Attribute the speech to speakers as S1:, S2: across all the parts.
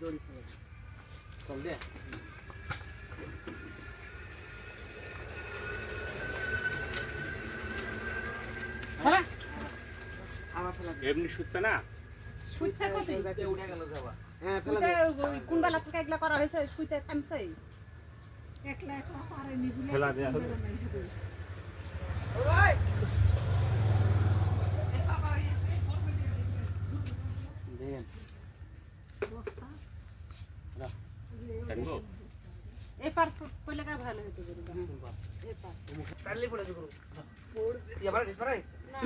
S1: দড়ি ফেলে। দে।
S2: এমনি শুটবে না?
S3: শুইছে কতি
S4: উঠে গেল যাবা
S1: হ্যাঁ ফেলে
S3: কোন বেলা থেকে এগুলা করা হয়েছে?
S5: একলা বলে
S2: ফেলা দেয়া হবে
S4: দেন
S2: টানবো
S3: এপার পয়লা কা ভালো হতো গরু এপার।
S4: কাটলি পড়ে গুরু। এবার এবারে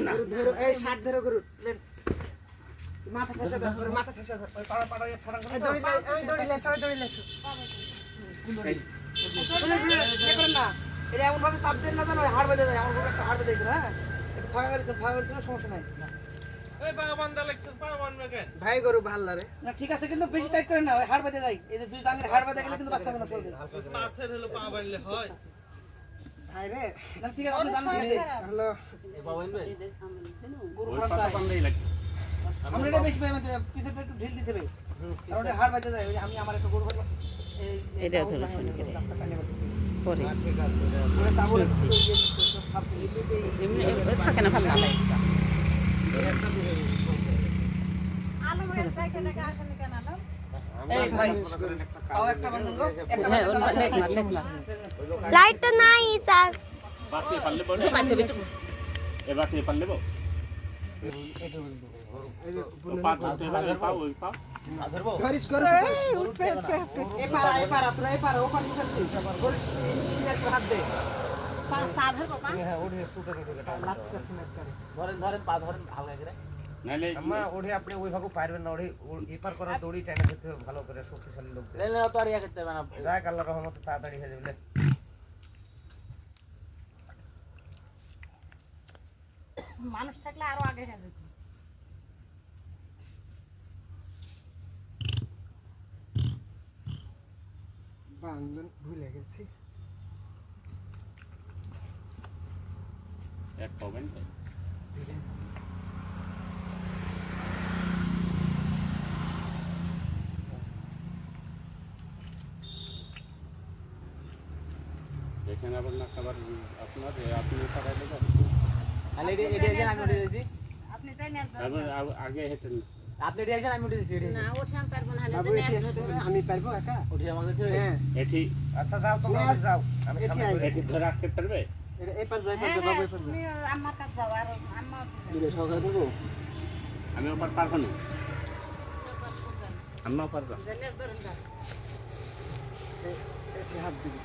S1: গরু ধরো এই ষাট ধরো গরু। লেন। মাথা ঠেসে দাও গরু মাথা ঠেসে দাও
S4: ওই পাড়া পাড়া ফাড়া
S1: এই দড়ি লাই ওই দড়ি লাই সবাই দড়ি লাইছো
S2: এই।
S1: না। এটা এমন ভাবে চাপ দেন না জানো হাড় বেঁধে যায় এমন একটা হাড় বেঁধে হ্যাঁ? ফাঁকা করেছে ফাঁকা করেছে সমস্যা নাই। ভাই গরু ভালো লাগে না ঠিক আছে কিন্তু বেশি টাইট করেন না হাড় বেঁধে যায় এই যে দুই জাঙ্গের হাড় বেঁধে গেলে কিন্তু বাচ্চা মনে চলবে ভাই রে না ঠিক আছে আপনি জানেন হ্যালো
S4: এ বাবা এনবে
S1: গরু
S2: পাতা পান্ডাই লাগবে
S1: আমরা এটা বেশি পাইমাতে পিছে একটু ঢিল দিতে হবে কারণ হাড় বেঁধে যায় আমি আমার একটা গরু
S3: এটা ধরো শুনে করে পরে
S4: ঠিক আছে
S1: চাবল ইয়ে
S3: থাকে না ভালো লাগে হ্যাঁ দেখলা
S6: লাইটটা নাই চার্জ
S2: বাতি পারলে বলে
S3: পাইতে বিটু
S2: এ বাতি পারলে বো পা ধরতে পারলে পাও ওই পাও
S4: ধরবো
S1: ধরিস গরু এ পারা এ পারা তোরা এ পারা ও পারা ঢুকাচ্ছি গরু শিয়া একটু হাত দে
S3: পা ধর বাবা
S7: হ্যাঁ ওঠে সুটে ঢুকে
S1: লাত কাছে না করে
S4: ধরেন ধরেন পা ধরেন হালকা করে
S2: নাহলে
S7: আম্মা ওঠে আপনি ওই ভাবে পারবেন না ওঠে এপার করার দড়ি টাইনে ধরতে হবে ভালো করে শক্তিশালী লোক দিয়ে।
S4: লেলে তো আর ইয়া করতে হবে না
S7: যাক আল্লাহ রহমতে তাড়াতাড়ি হয়ে যাবে
S5: মানুষ থাকলে আরও আগে হয়ে যেত
S1: বান্ধন ভুলে গেছি
S2: এক পাবেন এখানে আবার না খাবার আপনার এ আপনি পাঠাইলে তো
S4: তাহলে এটা এটা এসে আমি উঠে দিয়েছি
S5: আপনি চাই না
S2: তারপর আ- আগে হেঁটেন
S4: আপনি এটা এসে আমি উঠে দিয়েছি এটা
S3: না ওঠে আমি পারব না হলে
S1: বাবু এসে এসে দেবে, আমি পারব একা
S4: উঠে আমাকে দিতে হবে
S1: হ্যাঁ
S2: এটি
S7: আচ্ছা যাও তোমরা ওদিকে যাও আমি
S1: এটি
S7: সামনে
S1: আই।
S7: ধরে
S2: এটি ধরে রাখতে পারবে
S1: এটা এই পাশ যায়
S5: হ্যাঁ
S1: বাবু
S5: হ্যাঁ
S1: এই পাশ
S5: তুমি আমার কাছে যাও আর আমার
S4: দিলে সহকারে দেবো?
S2: আমি ওপার পারব না। আমিও পারব।
S5: জেলেস ধরুন যাও
S1: এটি হাত দিবি।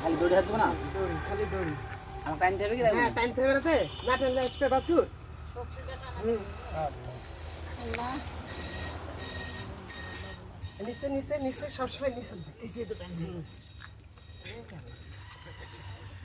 S4: খালি দৌড়ে হাঁটবো না?
S1: দড়ি খালি দড়ি।
S4: আমার টাইম দেবে কি
S1: হ্যাঁ টাইম থেকে বেরোতে না টাইম আসবে বাসুর হুম। নিচে নিচে নিচে সবসময় নিচে। নিচে তো টাইম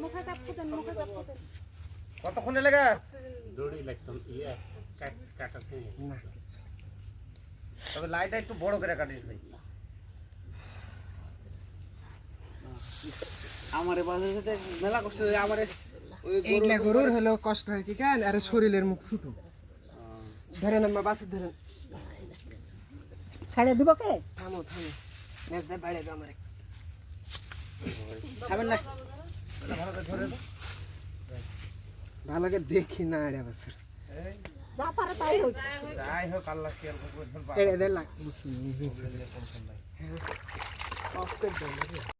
S5: মুখে চাপ ফুতেন
S7: কতক্ষণে লেগে?
S2: দড়ি লাগতাম ইয়ে কাটাতে
S1: না।
S7: তবে লাইটটা একটু বড় করে কাটিস ভাই।
S4: আমার মেলা কষ্ট হয়ে আমার ওই
S1: এইগুলা গরুর হলো কষ্ট হয় কি কেন? আরে শরীরের মুখ ছোট। ধরেন আম্মা বাসে ধরেন
S3: ছাড়ে দিব কে?
S1: থামো থামো। নেস দে বাইরে দে আমারে।
S4: খাবেন না?
S7: ভালো করে ধরে দাও
S1: ভালো করে দেখি না আরে বাসুর।
S3: যা পারে তাই হইছে
S7: যাই হোক আল্লাহ খেয়াল করবে
S1: এড়ে দে লাগ বুঝছি বুঝছি কষ্ট দেন